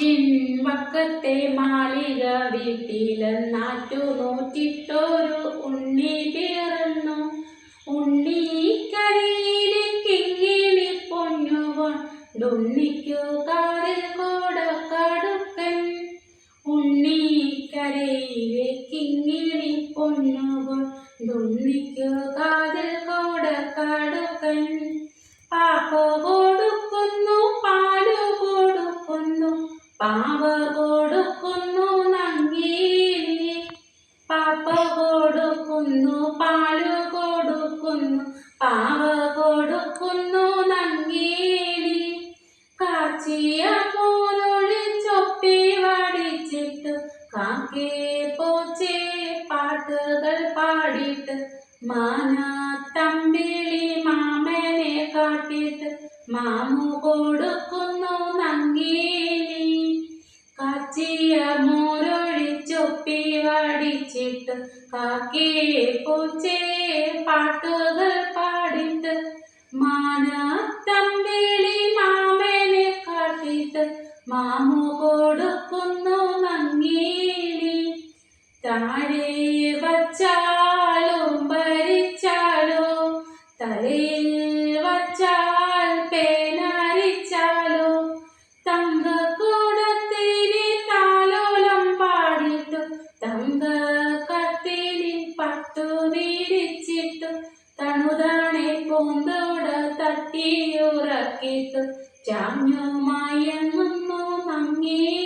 ആറ്റിൻ വക്കത്തെ മാളിക വീട്ടിലെന്നാറ്റു നോറ്റിട്ടൊരു ഉണ്ണി പിറന്നു. ഉണ്ണി കരയിലെ കിങ്ങിണി പൊന്നുകൊണ്ടുണ്ണിക്കു കോടക്കടുക്കൻ. ഉണ്ണി കരയിലെ കിങ്ങിണി പൊന്നുകൊണ്ടുണ്ണിക്കു പാവ കൊടുക്കുന്നു നങ്ങേലി പാപ്പ കൊടുക്കുന്നു പാൽ കൊടുക്കുന്നു പാവ കൊടുക്കുന്നു നങ്ങേലി കാച്ചിയ പോലൊളി ചൊപ്പി വടിച്ചിട്ട് കാക്കേ പോച്ചേ പാട്ടുകൾ പാടിയിട്ട് തമ്പിളി മാമനെ കാട്ടിട്ട് മാമു കൊടുക്കുന്നു നങ്ങേലി വടിച്ചിട്ട് കാക്കേ പൂച്ചേ പാട്ടുകൾ പാടിട്ട് മാന തമ്പിളി മാമനെ കാട്ടിട്ട് മാമു കൊടുക്കുന്നു നങ്ങേലി താഴെ വച്ചാലും ഭരിച്ചാലോ തലയിൽ തണുതാണെ പൂന്തോട് തട്ടിയുറക്കിട്ടു ചാഞ്ഞു മയങ്ങുന്നു മയങ്ങുന്നു